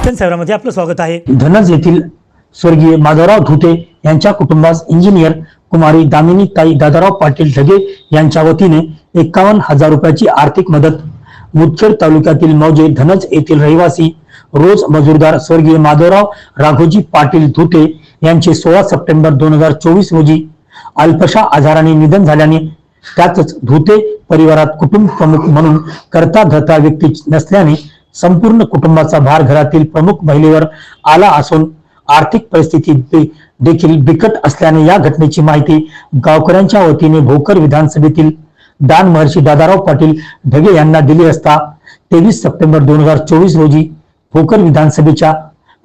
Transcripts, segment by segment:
शिक्षण सेवामध्ये आपलं स्वागत आहे. धनज येथील स्वर्गीय माधवराव धुते यांच्या कुटुंबास इंजिनियर कुमारी दामिनी ताई दादाराव पाटील ढगे यांच्या वतीने एकावन्न हजार रुपयाची आर्थिक मदत. मुदखेड तालुक्यातील मौजे धनज येथील रहिवासी रोज मजूरदार स्वर्गीय माधवराव राघोजी पाटील धुते यांचे सोळा सप्टेंबर दोन हजार चोवीस रोजी अल्पशा आजाराने निधन झाल्याने त्यातच धुते परिवारात कुटुंब प्रमुख म्हणून करता धरता व्यक्ती नसल्याने संपूर्ण कुटुंबाचा भार घरातील प्रमुख महिलेवर आला असून आर्थिक परिस्थिती देखील बिकट असल्याने या घटनेची माहिती गावकऱ्यांच्या वतीने भोकर विधानसभेतील दान महर्षी दादाराव पाटील ढगे यांना दिली असता तेवीस सप्टेंबर दोन हजार चोवीस रोजी भोकर विधानसभेच्या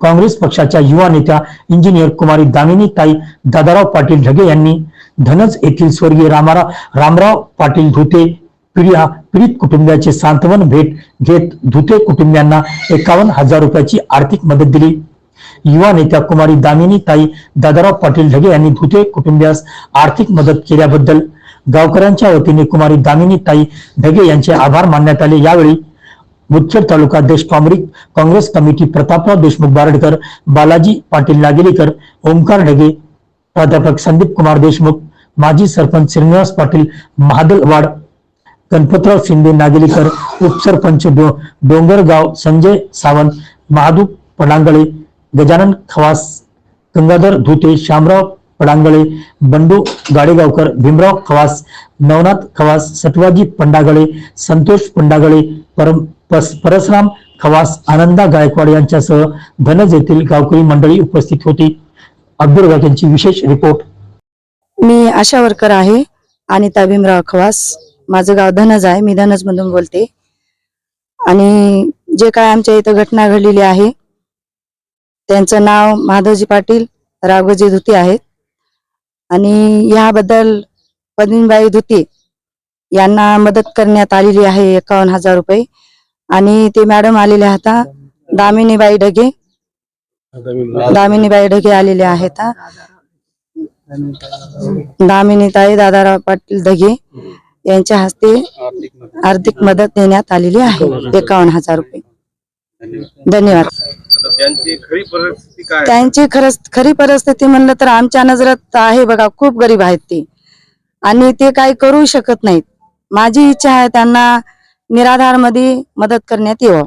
काँग्रेस पक्षाच्या युवा नेत्या इंजिनियर कुमारी दामिनी ताई दादाराव पाटील ढगे यांनी धनज येथील स्वर्गीय रामाराव रामराव पाटील धुते प्रिया पीडित कुटुंबियाचे सांत्वन भेट घेत धुते कुटुंबियांना एकावन्न हजार रुपयाची आर्थिक मदत दिली. युवा नेत्या कुमारी दामिनी ताई दादाराव पाटील ढगे यांनी धुते कुटुंबियास आर्थिक मदत केल्याबद्दल गावकऱ्यांच्या वतीने कुमारी दामिनी ताई ढगे यांचे आभार मानण्यात आले. यावेळी मुदखेड तालुका देश काँग्रेस काँग्रेस कमिटी प्रतापराव देशमुख बारडकर बालाजी पाटील नागेलीकर ओमकार ढगे प्राध्यापक संदीप कुमार देशमुख माजी सरपंच श्रीनिवास पाटील महादलवाड गणपतराव शिंदे नागेलीकर उपसरपंच डो डोंगरगाव संजय सावंत महादू पडांगळे गजानन खवास गंगाधर धुते श्यामराव पडांगळे बंडू गाडेगावकर भीमराव खवास नवनाथ खवास सटवाजी पंडागळे संतोष पंडागळे परम परशराम परसराम खवास आनंदा गायकवाड यांच्यासह धनज येथील गावकरी मंडळी उपस्थित होती. अब्दुल यांची विशेष रिपोर्ट. मी आशा वर्कर आहे अनिता भीमराव खवास. माझं गाव धनज आहे मी धनज मधून बोलते. आणि जे काय आमच्या इथं घटना घडलेली आहे त्यांचं नाव माधवजी पाटील राघोजी धुती आहेत. आणि याबद्दल पद्मीबाई धुती यांना मदत करण्यात आलेली आहे एकावन्न हजार रुपये. आणि ते मॅडम आलेले आता दामिनीबाई ढगे. दामिनीबाई ढगे आलेले आहेत. दामिनीताई दादाराव पाटील ढगे. यांच्या हस्ते आर्थिक मदत. देण्यात आलेली आहे. एकावन्न हजार रुपये. धन्यवाद. त्यांची खरी परिस्थिती काय आहे? त्यांची खरंच खरी परिस्थिती म्हणलं तर आमच्या नजरात आहे बघा खूप गरीब आहेत ते. आणि ते काही करू शकत नाहीत. माझी इच्छा आहे त्यांना निराधारमध्ये मदत करण्यात यावं.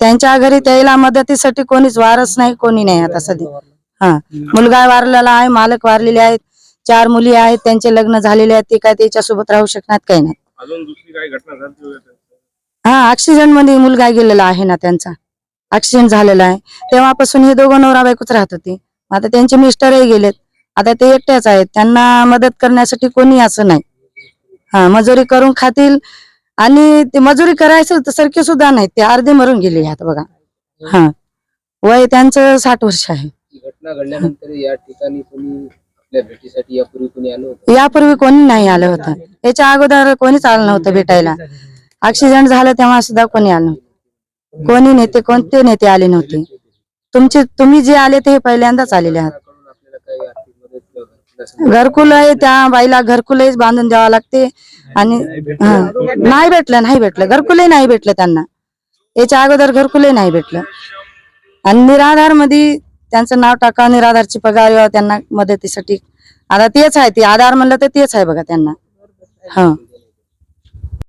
त्यांच्या घरी त्याला मदतीसाठी कोणीच वारस नाही कोणी नाही आता सध्या. हा. मुलगा वारलेला आहे मालक वारलेले आहेत. चार मुली आहेत त्यांचे लग्न झालेले आहेत ते काय त्याच्यासोबत राहू शकणार काही नाही. अजून दुसरी काही घटना झाली होती? हा ऍक्सिडेंटमध्ये मुलगा गेलेला आहे ना त्यांचा. ऍक्सिडेंट झालेला आहे. तेव्हापासून हे दोघं नवरा बायकोच राहत होते आता त्यांचे मिस्टरही गेलेत. आता ते एकट्याच आहेत. त्यांना मदत करण्यासाठी कोणी असं नाही. हा मजुरी करून खातील. आणि ते मजुरी करायचं तर सारखे सुद्धा नाहीत ते अर्धे मरून गेले आता बघा. हा. वय त्यांचं साठ वर्ष आहे. घटना घडल्यानंतर या ठिकाणी कोणी आपल्या भेटीसाठी यापूर्वी कोणी यापूर्वी कोणी नाही आलं होतं. याच्या अगोदर कोणीच आलं नव्हतं भेटायला. ऍक्सिडेंट झालं तेव्हा सुद्धा कोणी आलं कोणी नेते कोणते नेते आले नव्हते. तुमचे तुम्ही जे आले ते पहिल्यांदाच आलेले आहात. घरकुल आहे त्या बाईला घरकुलही बांधून द्यावं लागते. आणि हा. नाही भेटलं नाही भेटलं. घरकुलही नाही भेटलं त्यांना. याच्या अगोदर घरकुलही नाही भेटलं. आणि निराधारमध्ये त्यांचं नाव टाका निराधारची पगार त्यांना मदतीसाठी. आता तेच आहे ते आधार म्हणलं तर तेच आहे बघा त्यांना. हा.